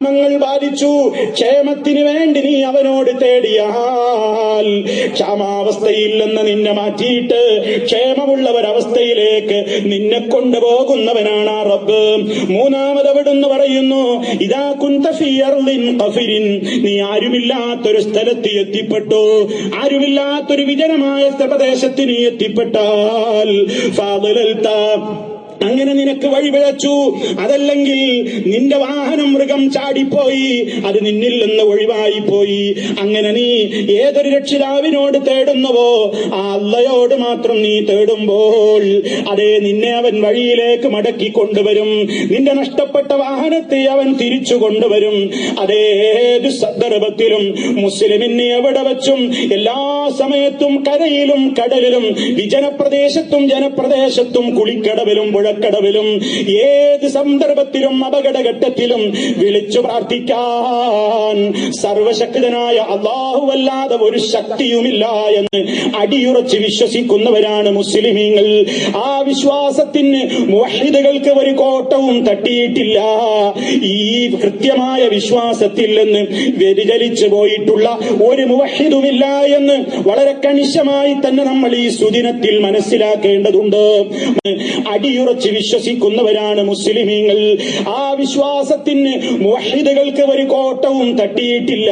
ങ്ങൾ ബാധിച്ചു. ക്ഷേമത്തിന് വേണ്ടി നീ അവനോട് തേടിയാൽ. ക്ഷാമാവസ്ഥയിൽ നിന്ന് മാറ്റിയിട്ട് ക്ഷേമമുള്ള ഒരവസ്ഥയിലേക്ക് നിന്നെ കൊണ്ടുപോകുന്നവനാണ് ആ റബ്ബ്. മൂന്നാമത് അവിടുന്ന് പറയുന്നു ഇതാ കുന്തഫിയർലിൻ നീ ആരുമില്ലാത്തൊരു സ്ഥലത്ത് എത്തിപ്പെട്ടു. ആരുമില്ലാത്തൊരു വിജനമായ പ്രദേശത്ത് നീ എത്തിപ്പെട്ടാൽ. അങ്ങനെ നിനക്ക് വഴിപിഴച്ചു. അതല്ലെങ്കിൽ നിന്റെ വാഹനം മൃഗം ചാടിപ്പോയി. അത് നിന്നിൽ നിന്ന് ഒഴിവായി പോയി അങ്ങനെ നീ ഏതൊരു രക്ഷിതാവിനോട് തേടുന്നുവോ ആ അള്ളയോട് മാത്രം നീ തേടുമ്പോൾ അതേ നിന്നെ അവൻ വഴിയിലേക്ക് മടക്കി കൊണ്ടുവരും. നിന്റെ നഷ്ടപ്പെട്ട വാഹനത്തെ അവൻ തിരിച്ചു കൊണ്ടുവരും. അതേത് സന്ദർഭത്തിലും മുസ്ലിമിനെ എവിടെ വെച്ചും എല്ലാ സമയത്തും കരയിലും കടലിലും വിജനപ്രദേശത്തും ജനപ്രദേശത്തും കുളിക്കടവിലും പുഴക്കടവിലും ഏത് സന്ദർഭത്തിലും അപകടഘട്ടത്തിലും വിളിച്ചു പ്രാർത്ഥിക്കാൻ സർവശക്തനായ അള്ളാഹുവല്ലാതെ ഒരു ശക്തിയുമില്ല എന്ന് അടിയുറച്ച് വിശ്വസിക്കുന്നവരാണ് മുസ്ലിമീങ്ങൾ. ആ വിശ്വാസത്തിന് മുഹിദുകൾക്ക് ഒരു കോട്ടവും തട്ടിയിട്ടില്ല. ഈ കൃത്യമായ വിശ്വാസത്തിൽ നിന്ന് വ്യതിചലിച്ചു പോയിട്ടുള്ള ഒരു മുവഹിദുമില്ല എന്ന് വളരെ കണിശമായി തന്നെ നമ്മൾ ഈ സുദിനത്തിൽ മനസ്സിലാക്കേണ്ടതുണ്ട്. അടിയുറച്ച് വിശ്വസിക്കുന്നവരാണ് മുസ്ലിമീങ്ങൾ. ആ വിശ്വാസത്തിന് മുവഹിദുകൾക്ക് ഒരു കോട്ടവും തട്ടിയിട്ടില്ല.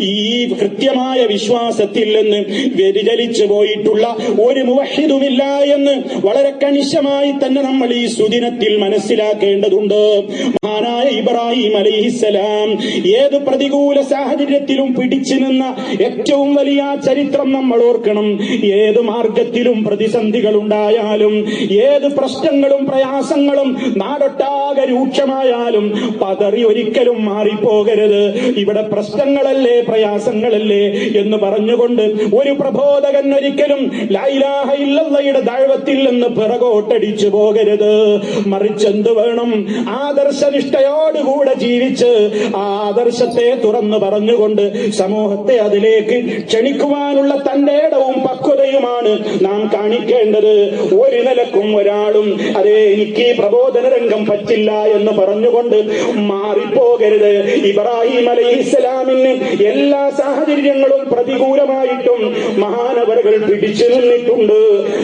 ഈ കൃത്യമായ വിശ്വാസത്തിൽ നിന്ന് വ്യതിചലിച്ചു പോയിട്ടുള്ള ഒരു മുവഹിദുമില്ല എന്ന് വളരെ കണിശമായി തന്നെ നമ്മൾ ഈ സുദിനത്തിൽ മനസ്സിലാക്കേണ്ടതുണ്ട്. മഹാനായ ഇബ്രാഹിം അലൈഹിസലാം ഏത് പ്രതികൂല സാഹചര്യത്തിലും പിടിച്ചു നിന്ന ഏറ്റവും വലിയ ചരിത്രം നമ്മൾ ഓർക്കണം. ഏത് മാർഗത്തിലും പ്രതിസന്ധികൾ ഉണ്ടായാലും ഏത് പ്രശ്നങ്ങളും പ്രയാസങ്ങളും നാടൊട്ടാകെ രൂക്ഷമായാലും പതറി ഒരിക്കലും മാറിപ്പോകരുത്. ഇവിടെ പ്രശ്നങ്ങളല്ലേ പ്രയാസങ്ങളല്ലേ എന്ന് പറഞ്ഞുകൊണ്ട് ഒരു പ്രബോധകൻ ഒരിക്കലും ലൈലാഹയില്ലയുടെ ദൈവത്തിൽ നിന്ന് പിറകോട്ടടിച്ചു പോകരുത്. മറിച്ച് എന്ത് വേണം? ആദർശനിഷ്ഠയോടുകൂടെ ജീവിച്ച് ആ ആദർശത്തെ തുറന്നു പറഞ്ഞുകൊണ്ട് സമൂഹത്തെ അതിലേക്ക് ക്ഷണിക്കുവാനുള്ള തന്റെ ഇടവും പക്വതയുമാണ് നാം കാണിക്കേണ്ടത്. ഒരു നിലക്കും ഒരാളും അതേ എനിക്ക് പ്രബോധന രംഗം പറ്റില്ല എന്ന് പറഞ്ഞുകൊണ്ട് മാറിപ്പോകരുത്. ഇബ്രാഹിം അലൈഹി ഇസ്ലാമിന് എല്ലാ സാഹചര്യങ്ങളും പ്രതികൂലമായിട്ടും മഹാനവറുകൾ പിടിച്ചു നിന്നിട്ടുണ്ട്.